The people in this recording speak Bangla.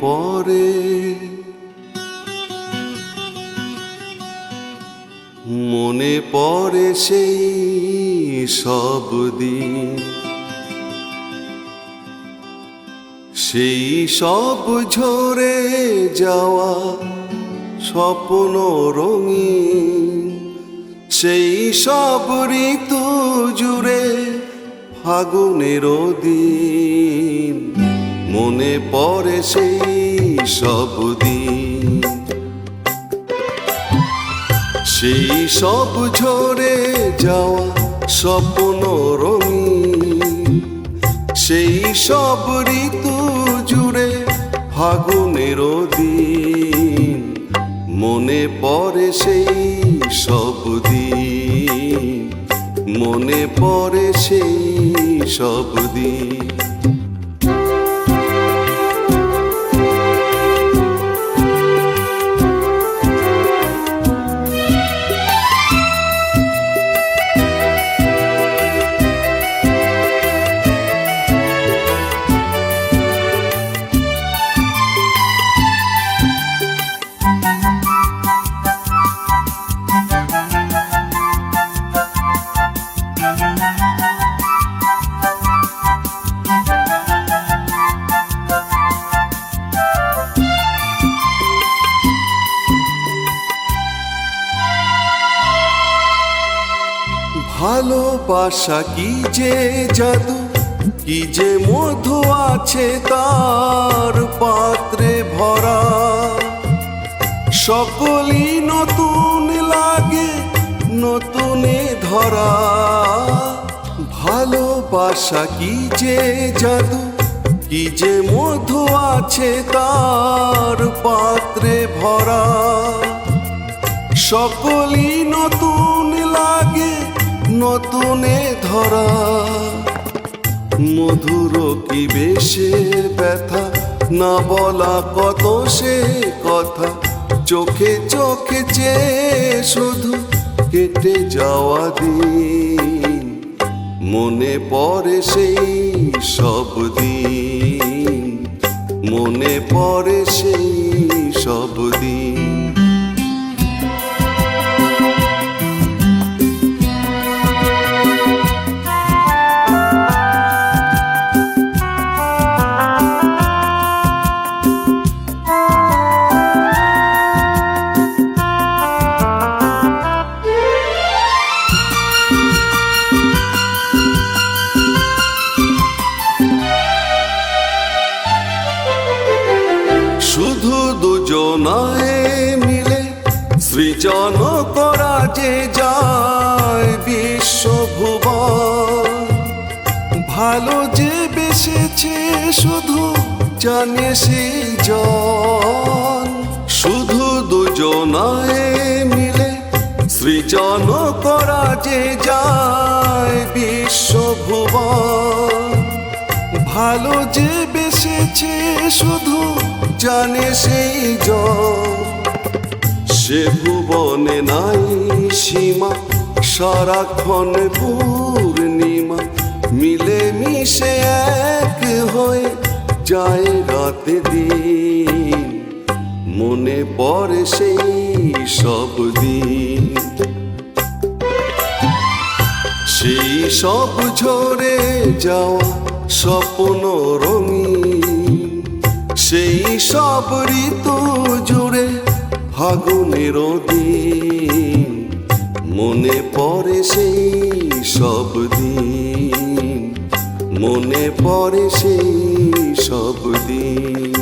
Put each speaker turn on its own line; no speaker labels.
পড়ে মনে পড়ে সেই সব দিন। সেই সব ঝরে যাওয়া স্বপ্ন রঙিন। সেই সব ঋতু জুড়ে ফাগুনের দিন। মনে পড়ে সেই সব দিন। সেই সব ঝরে যাওয়া স্বপ্ন রঙিন। সেই সব ঋতু জুড়ে ফাগুনের দিন। মনে পড়ে সেই সব দিন। মনে পড়ে সেই সব দিন। ভালোবাসা কি যে জাদু? কি যে মধু আছে তার পাত্রে ভরা? সকলই নতুন লাগে, নতুনে ধরা। ভালোবাসা কি যে জাদু? কি যে মধু আছে তার পাত্রে ভরা? সকলই নতুন লাগে নতুনে ধরা। মধুর কি বেশের ব্যথা? না বলা কত সে কথা। চোখে চোখে যে শুধু কেটে যাওয়া দিন। মনে পড়ে সেই সব দিন। মনে পড়ে সেই সব দিন। দুজনায় মিলে সৃজন করা যে যায় বিশ্বভুবন। ভালো যে বেসেছে শুধু জানে সেই জন। শুধু দুজনায় মিলে সৃজন করা যে যায় বিশ্বভুবন। ভালো যে বেসেছে শুধু জানে সেই সে ভুবনে নাই সীমা, সারাক্ষণ পূর্ণিমা। মিলে মিশে এক হয়ে যায় রাতে দিন। মনে পড়ে সেই সব দিন। সেই সব ঝরে যাওয়া স্বপ্ন রঙিন সেই সব ঋতু জুড়ে ফাগুনের দিন। মনে পড়ে সেই সব দিন। মনে পড়ে সেই সব দিন।